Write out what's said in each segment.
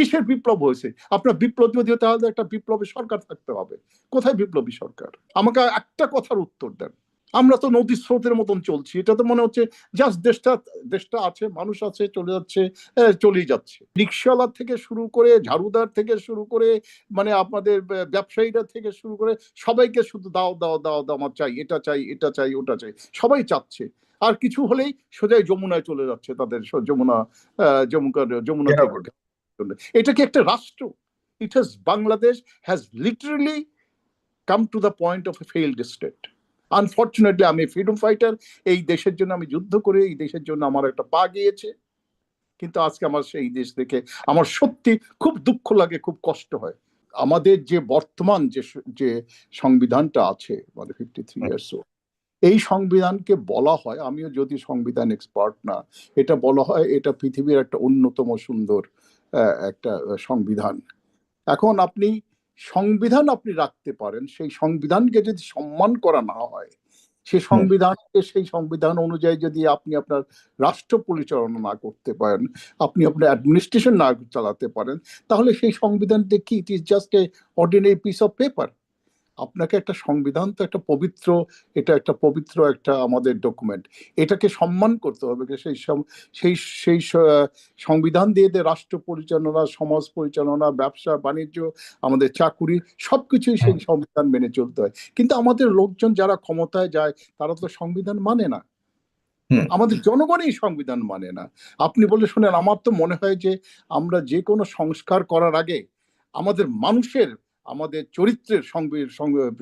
কিসের বিপ্লব হয়েছে? আপনার বিপ্লব যদি হতে হলে একটা বিপ্লবী সরকার থাকতে হবে। কোথায় বিপ্লবী সরকার? আমাকে একটা কথার উত্তর দেন। আমরা তো নদীর স্রোতের মতন চলছি। এটা তো মনে হচ্ছে জাস্ট দেশটা দেশটা আছে মানুষ আছে চলে যাচ্ছে চলেই যাচ্ছে। রিক্সাওয়ালা থেকে শুরু করে ঝাড়ুদার থেকে শুরু করে মানে আপনাদের ব্যবসায়ীরা থেকে শুরু করে সবাইকে শুধু দাও দাও দাও দাও আমার চাই এটা চাই এটা চাই ওটা চাই সবাই চাচ্ছে। আর কিছু হলেই সোজাই যমুনায় চলে যাচ্ছে তাদের যমুনা আহ, যমুনার যমুনা থেকে এটা কি একটা রাষ্ট্র? It has Bangladesh has literally come to the point of a failed state unfortunately আমি ফ্রিডম ফাইটার এই দেশের জন্য আমি যুদ্ধ করে এই দেশের জন্য আমার একটা পা গিয়েছে। কিন্তু আজকে আমার সেই দেশ দেখে আমার সত্যি খুব দুঃখ লাগে খুব কষ্ট হয়। আমাদের যে বর্তমান যে যে সংবিধানটা আছে মানে ফিফটি থ্রি ইয়ার্স এই সংবিধানকে বলা হয় আমিও যদি সংবিধান এক্সপার্ট না এটা বলা হয় এটা পৃথিবীর একটা অন্যতম সুন্দর আহ, একটা সংবিধান। এখন আপনি সংবিধান আপনি রাখতে পারেন সেই সংবিধানকে যদি সম্মান করা না হয় সে সংবিধানকে সেই সংবিধান অনুযায়ী যদি আপনি আপনার রাষ্ট্র পরিচালনা না করতে পারেন আপনি আপনার অ্যাডমিনিস্ট্রেশন না চালাতে পারেন তাহলে সেই সংবিধানটা কি it is just a ordinary piece of paper আপনাকে একটা সংবিধান তো একটা পবিত্র এটা একটা পবিত্র একটা আমাদের ডকুমেন্ট এটাকে সম্মান করতে হবে সেই সেই সেই সংবিধান দিয়ে দিয়ে রাষ্ট্র পরিচালনা সমাজ পরিচালনা ব্যবসা বাণিজ্য আমাদের চাকুরি সবকিছুই সেই সংবিধান মেনে চলতে হয়। কিন্তু আমাদের লোকজন যারা ক্ষমতায় যায় তারা তো সংবিধান মানে না। আমাদের জনগণই সংবিধান মানে না। আপনি বলে শুনেন আমার তো মনে হয় যে আমরা যে কোনো সংস্কার করার আগে আমাদের মানুষের আমাদের চরিত্রের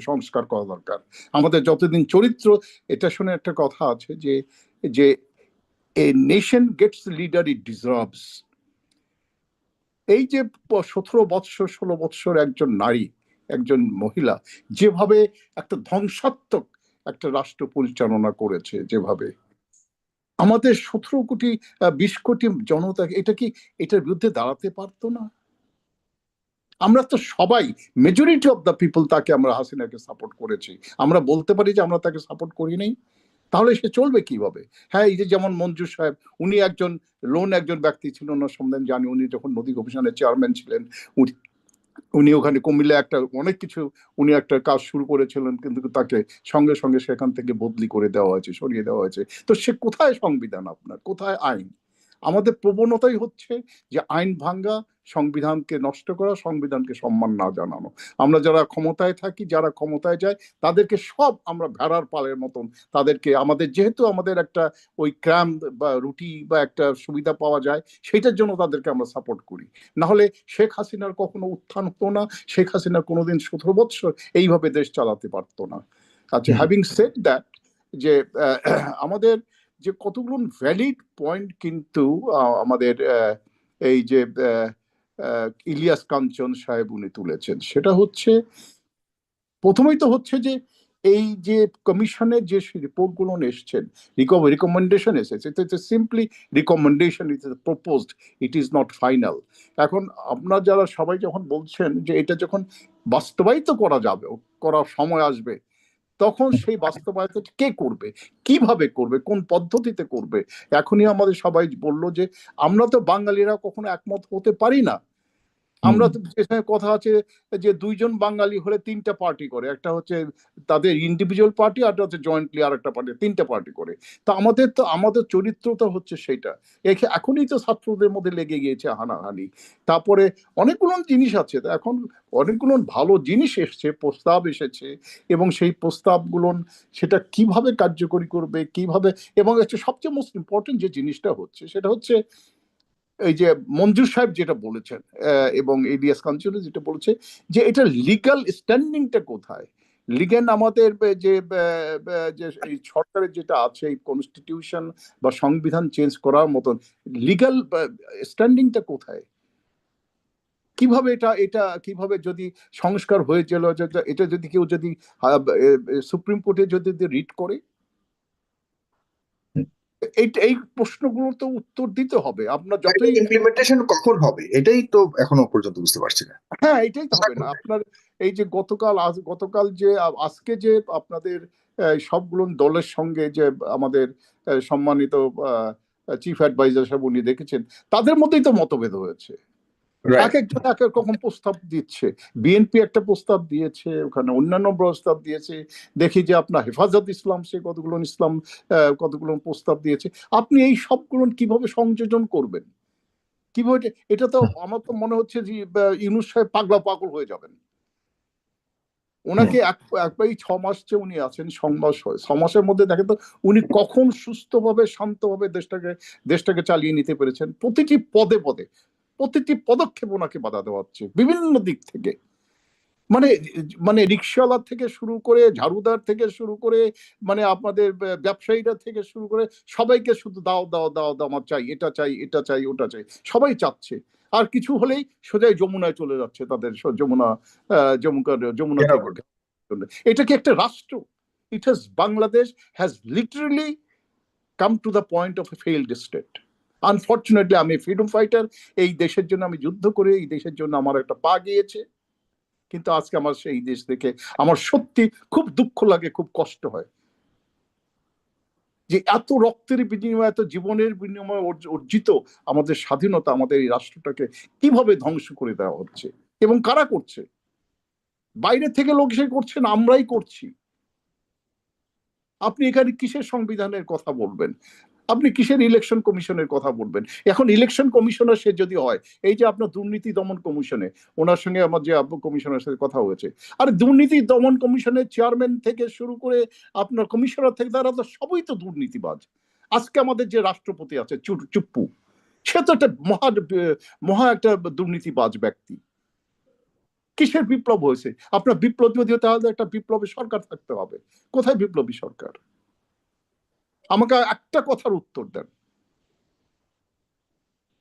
সংস্কার করা দরকার। আমাদের যতদিন চরিত্র, এটা শুনে একটা কথা আছে যে যে a nation gets leader it deserves এই যে সতেরো বৎসর, ষোলো বৎসর একজন নারী, একজন মহিলা, যেভাবে একটা ধ্বংসাত্মক একটা রাষ্ট্র পরিচালনা করেছে যেভাবে। আমাদের সতেরো কোটি বিশ কোটি জনতা, এটা কি এটার বিরুদ্ধে দাঁড়াতে পারতো না? আমরা তো সবাই মেজরিটি অফ দ্য পিপল তাকে আমরা হাসিনাকে সাপোর্ট করেছি। আমরা বলতে পারি যে আমরা তাকে সাপোর্ট করি নাই। তাহলে সে চলবে কীভাবে? হ্যাঁ এই যে যেমন মঞ্জু সাহেব, উনি একজন লোন একজন ব্যক্তি ছিল না সন্ধান জানি, উনি যখন নদী কমিশনের চেয়ারম্যান ছিলেন, উনি উনি ওখানে কুমিল্লা একটা অনেক কিছু, উনি একটা কাজ শুরু করেছিলেন, কিন্তু তাকে সঙ্গে সঙ্গে সেখান থেকে বদলি করে দেওয়া হয়েছে, সরিয়ে দেওয়া হয়েছে। তো সে কোথায় সংবিধান আপনার? কোথায় আইন? আমাদের প্রবণতাই হচ্ছে যে আইন ভাঙ্গা সংবিধানকে নষ্ট করা সংবিধানকে সম্মান না জানানো। আমরা যারা ক্ষমতায় থাকি যারা ক্ষমতায় যায় তাদেরকে সব আমরা ভেড়ার পালের মতন তাদেরকে আমাদের যেহেতু আমাদের একটা ওই ক্র্যাম বা রুটি বা একটা সুবিধা পাওয়া যায় সেটার জন্য তাদেরকে আমরা সাপোর্ট করি। না হলে শেখ হাসিনার কখনো উত্থান হতো না শেখ হাসিনা কোনোদিন সতেরো বৎসর এইভাবে দেশ চালাতে পারতো না। আচ্ছা হ্যাভিং সেট দ্যাট যে আমাদের যে কতগুলো ভ্যালিড পয়েন্ট কিন্তু আমাদের এই যে ইলিয়াস কাঞ্চন সাহেব উনি তুলেছেন। সেটা হচ্ছে, প্রথমেই তো হচ্ছে যে, এই যে কমিশনের যে রিপোর্টগুলো এসছেন রিকমেন্ডেশন এসেছে simply recommendation it is proposed it is not final এখন আপনার যারা সবাই যখন বলছেন যে এটা যখন বাস্তবায়িত করা যাবে, করার সময় আসবে তখন সেই বাস্তবায়িত কে করবে? কীভাবে করবে? কোন পদ্ধতিতে করবে? এখনই আমাদের সবাই বলল যে, আমরা তো বাঙালিরা কখনো একমত হতে পারি না। আমরা তো কথা আছে যে দুইজন বাঙালি হলে তিনটা পার্টি করে। একটা হচ্ছে তাদের ইন্ডিভিজুয়াল পার্টি আর হচ্ছে জয়েন্টলি আর একটা পার্টি তিনটা পার্টি করে। তো আমাদের তো, আমাদের চরিত্রটা হচ্ছে সেটা এখে- এখনই তো ছাত্রদের মধ্যে লেগে গিয়েছে হানাহানি। তারপরে অনেকগুলো জিনিস আছে। তো এখন অনেকগুলো ভালো জিনিস এসছে, প্রস্তাব এসেছে এবং সেই প্রস্তাবগুলো সেটা কীভাবে কার্যকরী করবে, কীভাবে এবং হচ্ছে সবচেয়ে মোস্ট ইম্পর্টেন্ট যে জিনিসটা হচ্ছে, সেটা হচ্ছে এই যে মঞ্জুর সাহেব যেটা বলেছেন এবং এডিএস কাঞ্চন যেটা বলেছে যে এটা লিগাল স্ট্যান্ডিংটা কোথায়? লিগেন আমাদের যে যে সরকারের যেটা আছে কনস্টিটিউশন বা সংবিধান চেঞ্জ করার মতন লিগাল স্ট্যান্ডিংটা কোথায়? কীভাবে এটা এটা কীভাবে যদি সংস্কার হয়েছিল এটা যদি কেউ যদি সুপ্রিম কোর্টে যদি রিট করে? এই এই প্রশ্নগুলো তো উত্তর দিতে হবে। আপনার যতই ইমপ্লিমেন্টেশন কখন হবে এটাই তো এখনও পর্যন্ত বুঝতে পারছি না। হ্যাঁ এটাই তো হবে না। আপনার এই যে গতকাল আজ গতকাল যে আজকে যে আপনাদের সবগুলো দলের সঙ্গে যে আমাদের আহ, সম্মানিত চিফ অ্যাডভাইজার সাহেব উনি দেখেছেন তাদের মধ্যেই তো মতভেদ হয়েছে. এক একজন এক এক রকম প্রস্তাব দিচ্ছে। বিএনপি একটা প্রস্তাব দিয়েছে ওখানে অন্যান্য প্রস্তাব দিয়েছে। দেখি যে আপনার হেফাজত ইসলাম সে কতগুলো ইসলাম কতগুলো প্রস্তাব দিয়েছে। আপনি এই সবগুলো কীভাবে সংযোজন করবেন? কীভাবে এটা- তো আমার তো মনে হচ্ছে যে ইউনুস সাহেব পাগলা পাগল হয়ে যাবেন। ওনাকে এক একবারই ছ মাস যে উনি আছেন মাস হয়। ছ মাসের মধ্যে দেখেন তো উনি কখন সুস্থভাবে শান্তভাবে দেশটাকে দেশটাকে চালিয়ে নিতে পেরেছেন। প্রতিটি পদে পদে। প্রতিটি পদক্ষেপ ওনাকে বাধা দেওয়া হচ্ছে বিভিন্ন দিক থেকে। মানে মানে রিক্সাওয়ালা থেকে শুরু করে ঝাড়ুদার থেকে শুরু করে মানে আপনাদের ব্যবসায়ীরা থেকে শুরু করে সবাইকে শুধু দাও দাও দাও দাও আমার চাই এটা চাই এটা চাই ওটা চাই সবাই চাচ্ছে। আর কিছু হলেই সোজাই যমুনায় চলে যাচ্ছে তাদের যমুনা যমুনা জন্য। এটা কি একটা রাষ্ট্র? It has Bangladesh has literally come to the point of a failed state unfortunately আমি ফ্রিডম ফাইটার এই দেশের জন্য আমি যুদ্ধ করে, এই দেশের জন্য আমার একটা পা গিয়েছে। কিন্তু আজকে আমার সেই দেশ দেখে আমার সত্যি খুব দুঃখ লাগে, খুব কষ্ট হয়। যে এত রক্তের বিনিময়ে, এত জীবনের বিনিময়ে অর্জিত আমাদের স্বাধীনতা, আমাদের এই রাষ্ট্রটাকে কীভাবে ধ্বংস করে দেওয়া হচ্ছে এবং কারা করছে? বাইরে থেকে লোক সে করছে না, আমরাই করছি। আপনি এখানে কিসের সংবিধানের কথা বলবেন? আপনি কিসের ইলেকশন কমিশনের কথা বলবেন? এখন ইলেকশন কমিশনার সে যদি হয়, এই যে আপনার দুর্নীতি দমন কমিশনে ওনার সঙ্গে আমার যে কমিশনার সাথে কথা হয়েছে, আর দুর্নীতি দমন কমিশনের চেয়ারম্যান থেকে শুরু করে আপনার কমিশনার থেকে, তারা তো সবই তো দুর্নীতিবাজ। আজকে আমাদের যে রাষ্ট্রপতি আছে চুপ্পু, সে তো একটা মহা মহা একটা দুর্নীতিবাজ ব্যক্তি। কিসের বিপ্লব হয়েছে? আপনার বিপ্লব যদি হতে হলে একটা বিপ্লবী সরকার থাকতে হবে। কোথায় বিপ্লবী সরকার? আমাকে একটা কথার উত্তর দেন।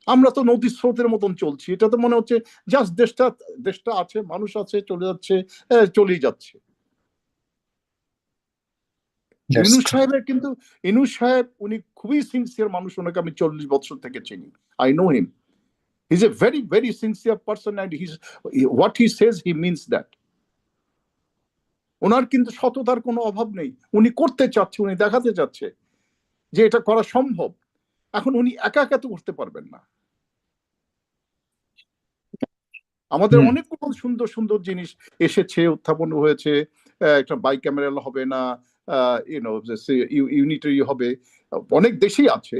আমরা তো নদীর স্রোতের মতন চলছি। এটা তো মনে হচ্ছে জাস্ট দেশটা দেশটা আছে মানুষ আছে চলে যাচ্ছে চলেই যাচ্ছে। ইনুস সাহেবের কিন্তু ইনুস সাহেব উনি খুবই সিনসিয়ার মানুষ ওনাকে আমি চল্লিশ বছর থেকে চিনি। I know him he's a very very sincere person and he's what he says he means that ওনার কিন্তু সততার কোনো অভাব নেই। উনি করতে চাচ্ছে উনি দেখাতে চাচ্ছে। যে এটা করা সম্ভব এখন উনি একা একা তো করতে পারবেন না। আমাদের। অনেকগুলো সুন্দর সুন্দর জিনিস এসেছে উত্থাপন হয়েছে। আহ, একটা বাই ক্যামেরাল হবে না ইউনো ইউনিটারি হবে। অনেক দেশেই আছে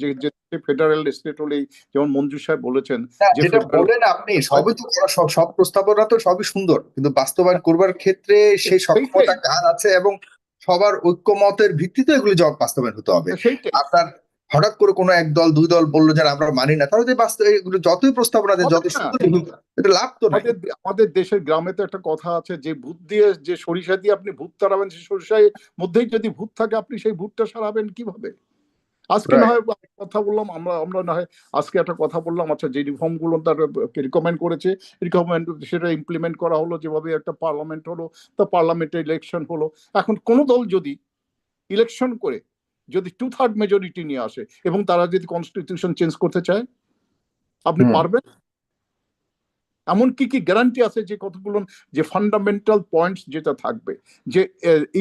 যে যে ফেডারেল স্টেট হলেই যেমন মঞ্জু সাহেব বলেছেন যে যেটা বলেন আপনি সবই তো সব সব প্রস্তাবনা তো সবই সুন্দর। কিন্তু বাস্তবায়ন করবার ক্ষেত্রে সেই সক্ষমতা কার আছে এবং সবার ঐক্যমতের ভিত্তিতে এগুলি জবাব বাস্তবায়ন হতে হবে। আপনার হঠাৎ করে কোনো এক দল দুই দল বলল যে আমরা মানি না তাহলে বাস্তব এগুলো যতই প্রস্তাবনা দেয় যত এটা লাভ তো আমাদের আমাদের দেশের গ্রামে তো একটা কথা আছে যে ভূত দিয়ে যে সরিষা দিয়ে আপনি ভূত তাড়াবেন সেই সরিষায় মধ্যেই যদি ভূত থাকে আপনি সেই ভূতটা সারাবেন কীভাবে? আজকে না হয় কথা বললাম আমরা আমরা না হয় আজকে একটা কথা বললাম আচ্ছা যে রিফর্মগুলো তার রিকমেন্ড করেছে রিকমেন্ড সেটা ইমপ্লিমেন্ট করা হলো যেভাবে একটা পার্লামেন্ট হলো তা পার্লামেন্টে ইলেকশন হলো। এখন কোন দল যদি ইলেকশন করে যদি টু থার্ড মেজরিটি নিয়ে আসে এবং তারা যদি কনস্টিটিউশন চেঞ্জ করতে চায় আপনি পারবেন? এমন কি কি গ্যারান্টি আছে যে কতগুলো যে ফান্ডামেন্টাল পয়েন্টস যেটা থাকবে যে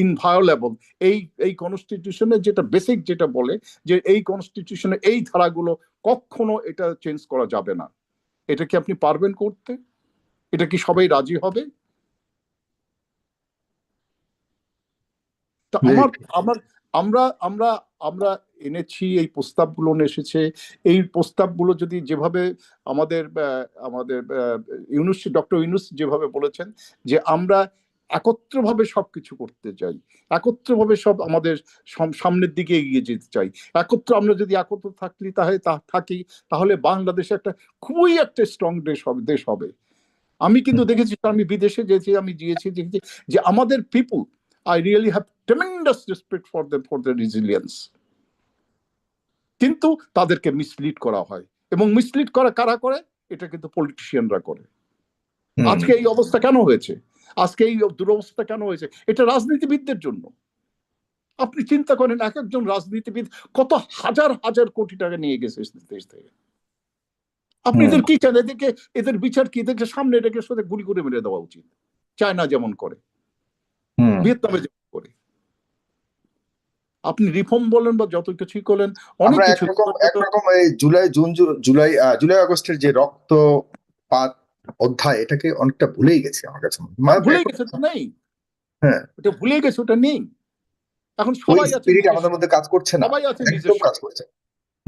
ইনভায়োলেবল এই এই কনস্টিটিউশনে যেটা বেসিক যেটা বলে যে এই কনস্টিটিউশনে এই ধারাগুলো কখনো এটা চেঞ্জ করা যাবে না। এটা কি আপনি পারবেন করতে? এটা কি সবাই রাজি হবে? তা আমার আমার আমরা আমরা আমরা এনেছি এই প্রস্তাবগুলো এসেছে। এই প্রস্তাবগুলো যদি যেভাবে আমাদের আমাদের ইউনুস ডক্টর ইউনুস যেভাবে বলেছেন যে আমরা একত্রভাবে সবকিছু করতে চাই একত্রভাবে সব আমাদের সামনের দিকে এগিয়ে যেতে চাই। একত্র আমরা যদি একত্র থাকলি তাহলে তা- থাকি তাহলে বাংলাদেশ একটা খুবই একটা স্ট্রং দেশ হবে দেশ হবে। আমি কিন্তু দেখেছি আমি বিদেশে যেছি আমি গিয়েছি দেখেছি যে আমাদের people I really have tremendous respect for the for the resilience কিন্তু তাদেরকে মিসলিড করা হয়। এবং মিসলিড করা কারা করে? এটা কিন্তু পলিটিশিয়ানরা করে। আজকে এই অবস্থা কেন হয়েছে? আজকে এই দুরবস্থা কেন হয়েছে? এটা রাজনীতিবিদদের জন্য। আপনি চিন্তা করেন এক একজন রাজনীতিবিদ কত হাজার হাজার কোটি টাকা নিয়ে গেছে দেশ থেকে। আপনি এদের কি চান? এদেরকে এদের বিচার কি? এদেরকে সামনে রেখে সাথে গুলি করে মেরে দেওয়া উচিত। চায়না যেমন করে। ভিয়েতনামে যেমন করে আপনি রিফর্ম বলেন বা যত কিছুই করলেন অনেক কিছু একরকম এই জুলাই জুন জুলাই জুলাই আগস্টের যে রক্ত পাত অধ্যায় এটাকে অনেকটা ভুলেই গেছে আমার কাছে মনে মানে ভুলে গেছে তো নেই? হ্যাঁ। ওটা ভুলে গেছে ওটা নেই। এখন সবাই আছে স্পিরিট আমাদের মধ্যে কাজ করছে না সবাই আছে নিজের কাজ করছে।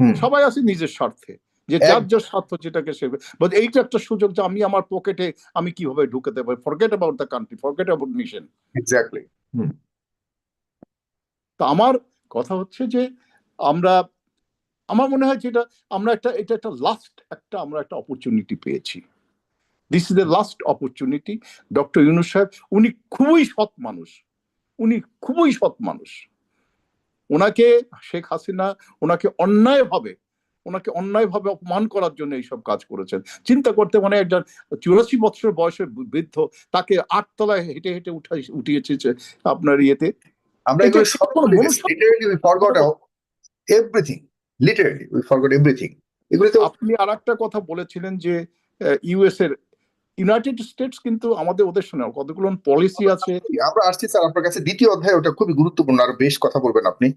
হুম। সবাই আছে নিজের স্বার্থে যে যার যার স্বার্থ যেটাকে সে বাট এইটা একটা সুযোগ যে আমি আমার পকেটে আমি কীভাবে ঢুকাতে পারি? Forget about the country forget about mission exactly তো আমার কথা হচ্ছে যে আমরা, আমার মনে হয় যেটা আমরা একটা, এটা একটা লাস্ট একটা, আমরা একটা অপরচুনিটি পেয়েছি। This is the last opportunity doctor Yunus সাহেব, উনি খুবই সৎ মানুষ। উনি খুবই সৎ মানুষ। ওনাকে, শেখ হাসিনা, ওনাকে অন্যায়ভাবে ওনাকে অন্যায়ভাবে অপমান করার জন্য এইসব কাজ করেছেন। চিন্তা করতে মানে একজন চুরাশি বছর বয়সের বৃদ্ধ, তাকে আটতলায় হেঁটে হেঁটে উঠাই, উঠিয়েছে আপনার ইয়েতে। আমরা এগুলো সব কোনো ভুলে গেছি মনুষ্য- literally we forgot everything literally we forgot everything এগুলো তো আপনি আর একটা কথা বলেছিলেন যে ইউএস এর ইউনাইটেড স্টেটস কিন্তু আমাদের ওদের সঙ্গে কতগুলো পলিসি আছে? আমরা আসছি স্যার আপনার কাছে দ্বিতীয় অধ্যায় ওটা খুবই গুরুত্বপূর্ণ আর বেশ কথা বলবেন আপনি।